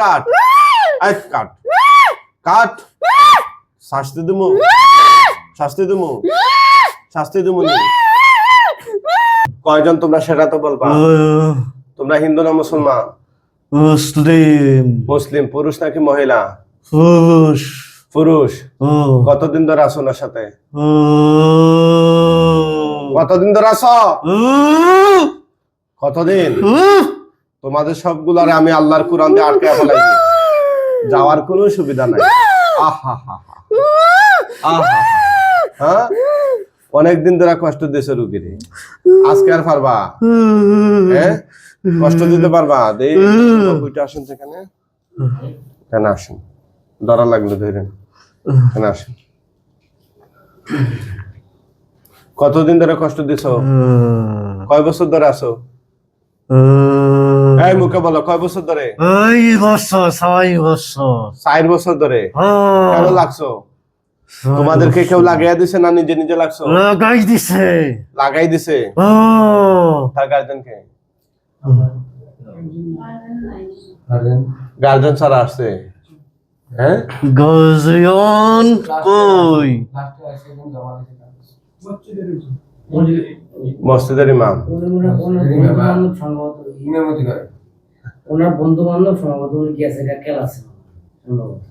কাট। I কাট। কাট। শাস্তি দিমু। শাস্তি দিমু। শাস্তি দিমু নি। কয়জন তোমরা সেটা তো বলবা? তোমরা হিন্দু না মুসলমান? মুসলিম। মুসলিম পুরুষ নাকি মহিলা? পুরুষ। পুরুষ। কতদিন ধরে আছো ওনার সাথে? কতদিন ধরে আছো? কতদিন? তোমাদের সবগুলারে আমি আল্লাহর কোরআন দিয়ে আটকে ফেলাই যাওয়ার কোনো সুবিধা নাই। আহা হা হা হ্যাঁ? অনেক দিন ধরে কষ্ট দিয়েছে রুগীরে। আজকে আর পারবা? হ্যাঁ? কষ্ট দিতে পারবা? দেই বইটা আসেন তো এখানে কেন আসেন। ধরা লাগল ধরেন। কেন আসেন। কতদিন ধরে কষ্ট দিছ কয় বছর ধরে আছো? এই মুখে বলো কয় বছর ধরে? এই বছর ছয় বছর। চার বছর ধরে? কেন লাগছো? তোমাদেরকে কেউ লাগাইয়া দিছে না নিজে নিজে লাগছো? লাগাই দিছে। লাগাই দিছে? ও। তার গার্জেনকে? গার্জেন ছাড়া আসছে। হ্যাঁ? গজিয়ন কই? মসজিদের ইমাম। ওনার বন্ধু বান্ধব সম্ভবত উনি গেছে ক্লাসে সম্ভবত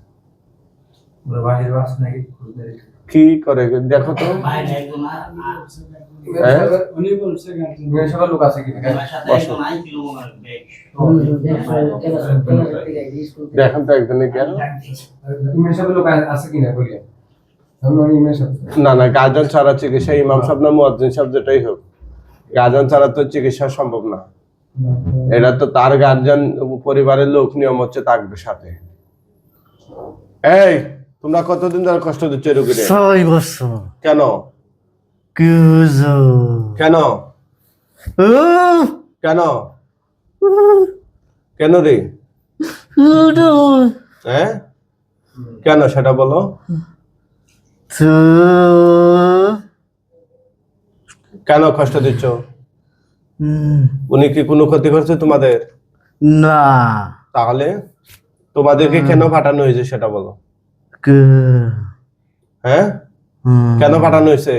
কি করে? দেখো তো। হ্যাঁ? দেখেন তো একজনে কেন না না গার্জেন ছাড়া চিকিৎসা ইমাম সাহেব না মুয়াজ্জিন সাহেব যেটাই হোক। গার্জেন ছাড়া তো চিকিৎসা সম্ভব না। এটা তো তার গার্জেন পরিবারের লোক নিয়ম হচ্ছে থাকবে সাথে। এই তোমরা কতদিন ধরে কষ্ট দিচ্ছ রুগীরে ছয় বছর। কেন? কেন? কেন? কেন রে? হ্যাঁ? কেন সেটা বলো। কেন কষ্ট দিচ্ছ? উনি কি কোনো ক্ষতি করছে তোমাদের? না। তাহলে তোমাদেরকে কেন পাঠানো হয়েছে সেটা বলো। হ্যাঁ? কেন পাঠানো হয়েছে?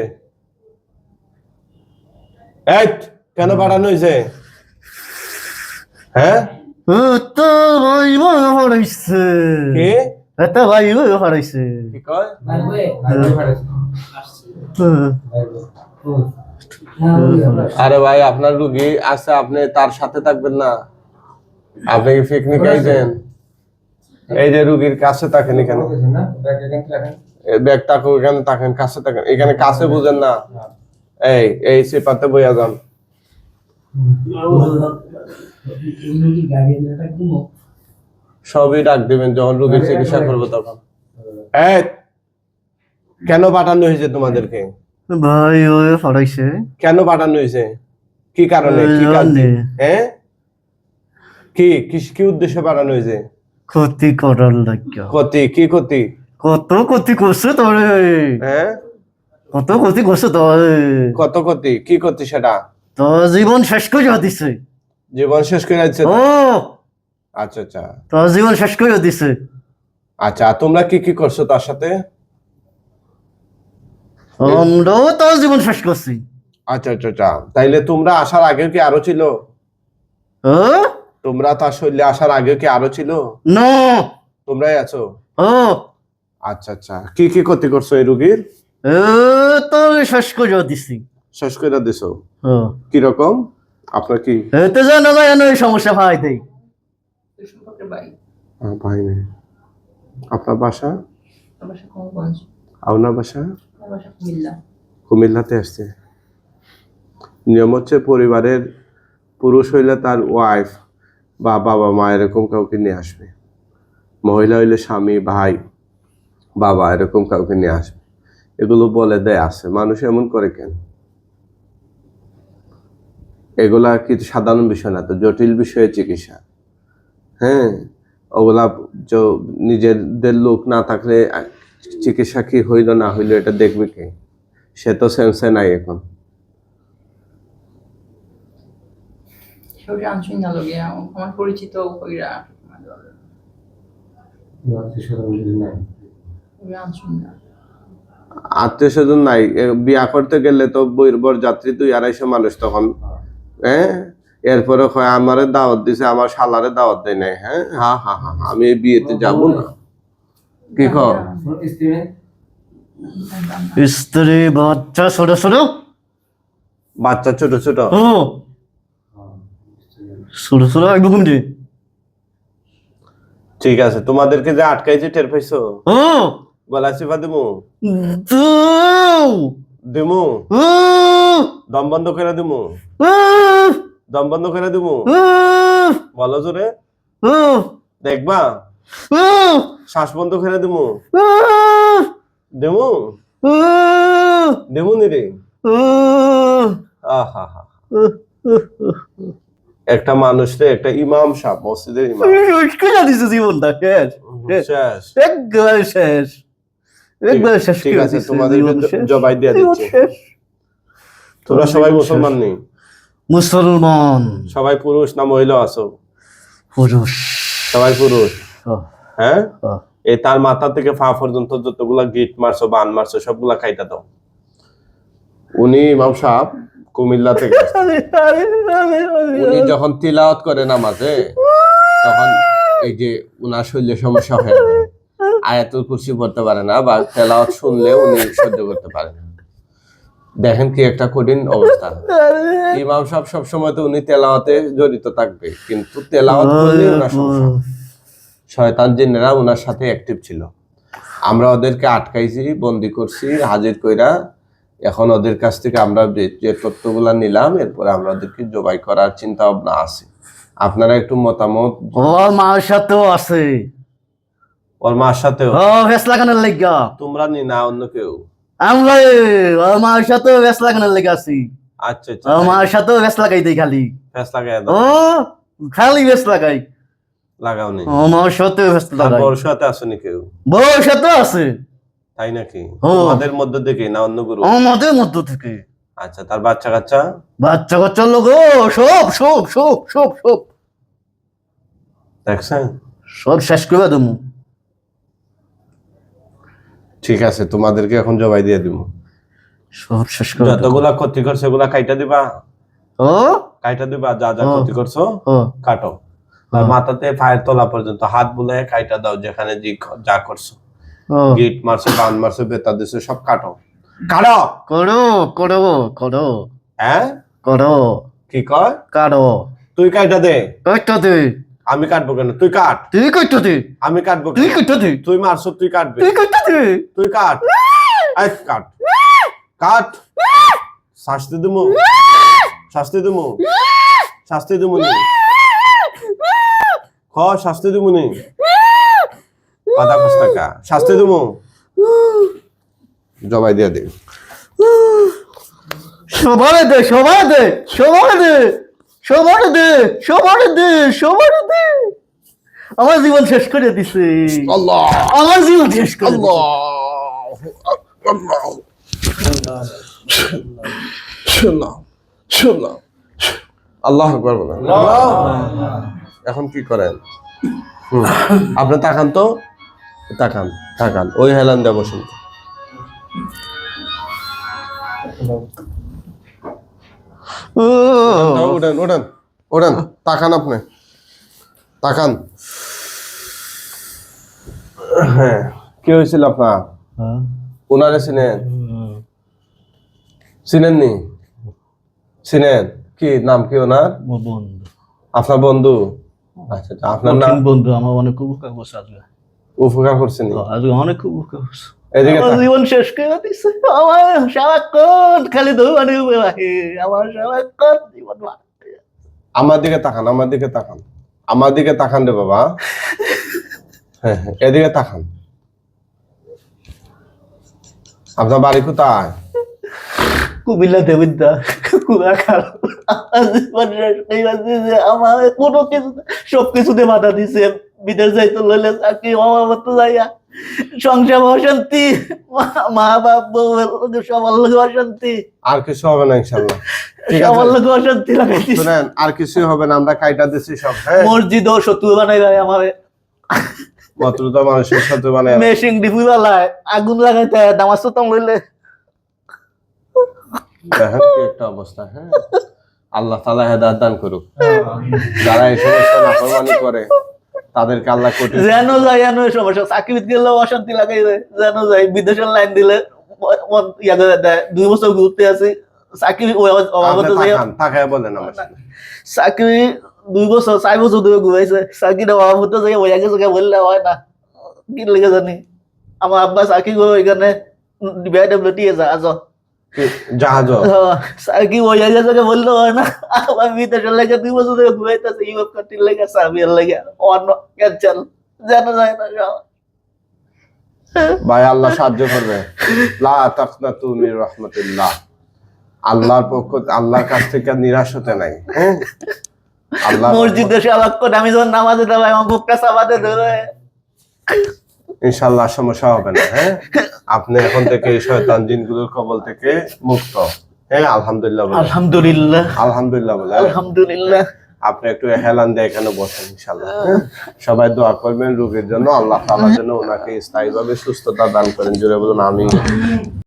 কেন পাঠানো হয়েছে? হ্যাঁ? ভাই হারাইছে। কি? ভাই ভাই কয়? আরে ভাই, আপনার রুগী আছে, আপনি তার সাথে থাকবেন না। আপনি কি পিকনিক আইছেন? এই যে রুগীর কাছে থাকেন এখানে। ব্যাগ তাকো এখানে থাকেন, কাছে থাকেন। এখানে কাছে বুঝেন না। এই এই সিপাতে বইয়া যান। সবই ডাক দিবেন, যখন রুগীর চিকিৎসা করব তখন। এই, কেন পাঠানো হয়েছে তোমাদেরকে? ভাই ওই হারাইছে কেন পাঠানো হয়েছে? কি কারণে? কি কারণে? হ্যাঁ কি কি- কি উদ্দেশ্যে পাঠানো হয়েছে? ক্ষতি করার লাগিয়া ক্ষতি কি ক্ষতি? কত ক্ষতি করছে তোরে হ্যাঁ কত ক্ষতি করছে তোরে কত ক্ষতি? কি ক্ষতি সেটা? তোর জীবন শেষ করে দিছে। জীবন শেষ করে যাচ্ছে ও! আচ্ছা আচ্ছা। তোর জীবন শেষ করে দিছে। আচ্ছা তোমরা কি কি করছ তার সাথে? আমরাও তোর জীবন শেষ করছি। আচ্ছা আচ্ছা আচ্ছা। তাইলে তোমরা আসার আগে কি আরও ছিল? তোমরা তার শরীরে আসার আগে কি আরও ছিল? নো। তোমরাই আছো? ও। আচ্ছা আচ্ছা। কি কি ক্ষতি করছ এই রুগীর? তোর শেষ করে দিছি। শেষ করে দিছো? ও। কীরকম আপনার কি? এতে জানা না এই সমস্যা ভাই দেই ভাই নেই। আপনার বাসা? আপনার বাসা? কুমিল্লাতে আসছে। নিয়ম হচ্ছে পরিবারের পুরুষ হইলে তার ওয়াইফ বা বাবা মা এরকম কাউকে নিয়ে আসবে। মহিলা হইলে স্বামী, ভাই, বাবা এরকম কাউকে নিয়ে আসবে। এগুলো বলে দেয় আছে মানুষ এমন করে কেন? এগুলা কি সাধারণ বিষয় না তো, জটিল বিষয়ে চিকিৎসা। হ্যাঁ ওগুলা নিজেদের লোক না থাকলে চিকিৎসা কি হইল না হইল এটা দেখবে কে? সে তো সেন্সে নাই এখন। আমার পরিচিত কইরা আত্মীয় স্বজন নাই? বিয়া করতে গেলে তো বইর যাত্রী দুই আড়াইশো মানুষ তখন। হ্যাঁ এরপরে কয় আমারে দাওয়াত দিছে আমার শালারে দাওয়াত দেয় নাই। হ্যাঁ? হা হা হা হা, আমি এই বিয়েতে যাব না। কি কর? স্ত্রী বাচ্চা ছোট ছোট বাচ্চা ছোট ছোট। ও। ছোট ছোট একদম ঠিক আছে তোমাদেরকে যে আটকাইছে টের পাইছো? ও। গলা চিপা দিমু? দিমু? দম বন্ধ করে দিমু? দম বন্ধ করে দিমু? বলো জোরে। দেখবা? শ্বাস বন্ধ করে দিমু ও দিমু নি রে? আহা! হা একটা মানুষ রে একটা ইমাম সাহেব মসজিদের ইমাম। কেনা দিছে জীবনটা শেষ শেষ। একবার শেষ একবার শেষ ঠিক আছে শেষ। জবাই দিয়ে দিচ্ছি। শেষ। তোমরা সবাই মুসলমান নেই মুসলমান। সবাই পুরুষ না মহিলা আছো? পুরুষ। সবাই পুরুষ। হ্যাঁ। এই তার মাথা থেকে ফা পর্যন্ত যতগুলা গিট মারছো বান মারছো সবগুলা খাইটা দাও। উনি ইমাম সাহেব কুমিল্লা থেকে উনি যখন তিলাওয়াত করে নামাজে তখন এই যে উনার শরীরে সমস্যা হয় আয়াতুল কুরসি পড়তে পারে না বা তেলাওয়াত শুনলে উনি সহ্য করতে পারে না। দেখেন কি একটা কঠিন অবস্থা। ইমাম সাহেব সবসময় তো উনি তেলাওয়াতে জড়িত থাকবে কিন্তু তেলাওয়াত করলে উনার সমস্যা। শয়তান জিনেরা ওনার সাথে অ্যাক্টিভ ছিল। আমরা ওদেরকে আটকাইছি বন্দি করছি হাজির কইরা এখন ওদের কাছ থেকে আমরা যে তথ্যগুলা নিলাম এরপরে আমরা ওদেরকে জবাই করার চিন্তা ভাবনা আছে। আপনারা একটু মতামত ওর মার সাথেও আছে। ওর মার সাথেও? ও ভেস লাগানোর লেগা। তোমরা নি না অন্য কেউ? আমরা ও মার সাথেও ভেস লাগানোর লেগা আছি। আচ্ছা আচ্ছা। ও মার সাথেও ভেস লাগাই দেই খালি। ফেস লাগাই ও খালি ভেস লাগাই। লাগাও নি ও মার সাথেও ভেস আর লাগাই। বড় সাথে আসেনি কেউ। বউর সাথেও আছে তাই নাকি? ও। তোমাদের মধ্যে দেখে না অন্য গুরু আমাদের মধ্য থেকে। আচ্ছা তার বাচ্চা কাচ্চা? বাচ্চা কাচ্চার লোক সব সব সব সব সব। দেখছেন? সব শেষ করে দেবো। ঠিক আছে তোমাদেরকে এখন জবাই দিয়ে দিব। সব শেষ করে যতগুলা ক্ষতি করছে ওগুলা কাইটা দিবা। ও? কাইটা দিবা যা যা ক্ষতি করছ কাটো। আর মাথাতে পায়ের তলা পর্যন্ত হাত বুলে খাইটা দাও যেখানে যা করছ। গিট মারছো বান মারছো বেতা দিছো সব কাটো। কাটো। করো করো করো। হ্যাঁ? করো। কি কয়? কাটো। তুই কাইটা দে। কইতো দে। আমি কাটবো কেন? তুই কাট। তুই কইতো দে। আমি কাটবো তুই কইতো দে। তুই মারছো তুই কাটবি। তুই কইতো দে। তুই কাট। এই কাট। কাট। শাস্তি দিমু। শাস্তি দিমু। শাস্তি দিমু নি। খ শাস্তি দিমু নি কস টাকা শাস্তি দিমু জবাই দিয়ে দে সবার দে সবার দে সবার দে সবার দে সবার দে সবার দে আমার জীবন শেষ করে দিছে আল্লাহ আমার জীবন শেষ করে। আল্লাহ আল্লাহ শুনলাম শুনলাম আল্লাহ আকবার বলেন এখন কি করেন? আপনি তাকান তো। তাকান তাকান। ওই হেলান দেব বসুন। ও, উঠেন উঠেন তাকান আপনি। তাকান। হ্যাঁ কি হয়েছিল আপনার? ওনারে চিনেন? চিনেননি? চিনেন? কি নাম কি ওনার? আপনার বন্ধু? আচ্ছা আপনার নাম বন্ধু আমার অনেক উপকার করছে আজকে। উপকার করছেন আজকে অনেক উপকার করছে। আমার জীবন শেষ করে দিছে। আমার সারাক্ষণ খালি দৌড়ানি আমার সারাক্ষণ জীবন আমার দিকে তাকান আমার দিকে তাকান। আমার দিকে তাকান রে বাবা। হ্যাঁ হ্যাঁ এদিকে তাকান। আপনার বাড়ি কোথায়? কুমিল্লা দেবিদ্যা আমার কোনো কিছু সব কিছুতে বাধা দিছে বিদেশ যাইতে লইলে চাকরি যাইয়া সংসার অশান্তি মা- বাপ সবার লোক অশান্তি। আর কিছু হবে না ইনশাল্লাহ সবার লোক অশান্তি লাগাই দিছে শুনেন আর কিছু হবে না আমরা কাইটা দিছি সব হ্যাঁ? মসজিদ ও শত্রু বানাই দেয় আমার। মতলুতা মানুষের সাথে মানে মেশিন ডিপি বেলায় আগুন লাগাইতে নামাজ তো লইলে একটা অবস্থা হ্যাঁ? আল্লাহ তালা হেদায়ত দান করুক। যারা এই সমস্ত নাফরমানি করে তাদেরকে আল্লাহ কোটি যেন যাই যেন এই সমস্যা চাকরিতে গেলে অশান্তি লাগাই যায় যেন যাই বিদেশের লাইন দিলে মন ইয়া দুই বছর ঘুরতে আছি চাকরি বলেন। চাকরি দুই বছর চার বছর ধরে ঘুরাইছে চাকরিটা অভাব হতে যাই ওই আগে জায়গায় বললে হয় না। কি লেগে জানি? আমার আব্বা চাকরি করে ওইখানে বিআইডব্লিউটি আজ জাহাজ জায়গায় বললে না। আমার বিদেশের লেগে দুই বছর ধরে ঘুরাইতেছে ইউরোপ কান্ট্রির লেগে সার্বিয়ার লেগে। অন্য ক্যান্সেল জানা যায় না। ভাই আল্লাহ সাহায্য করবে। লা তাকনাতু মির রাহমাতিল্লাহ। আল্লাহর পক্ষ আল্লাহর কাছ থেকে নিরাশ হতে নাই হ্যাঁ? আল্লাহ মসজিদে করে আমি যখন নামাজে দেবো আমার বুকটা চাপাতে ধরে। ইনশাআল্লাহ সমস্যা হবে না হ্যাঁ? আপনি এখন থেকে এই শয়তান জিনগুলোর কবল থেকে মুক্ত। হ্যাঁ আলহামদুলিল্লাহ আলহামদুলিল্লাহ। আলহামদুলিল্লাহ বলে আলহামদুলিল্লাহ। আপনি একটু হেলান দিয়ে এখানে বসেন ইনশাল্লাহ হ্যাঁ? সবাই দোয়া করবেন রোগীর জন্য আল্লাহ তাআলা জন্য ওনাকে স্থায়ীভাবে সুস্থতা দান করেন। জুড়ে বলুন আমি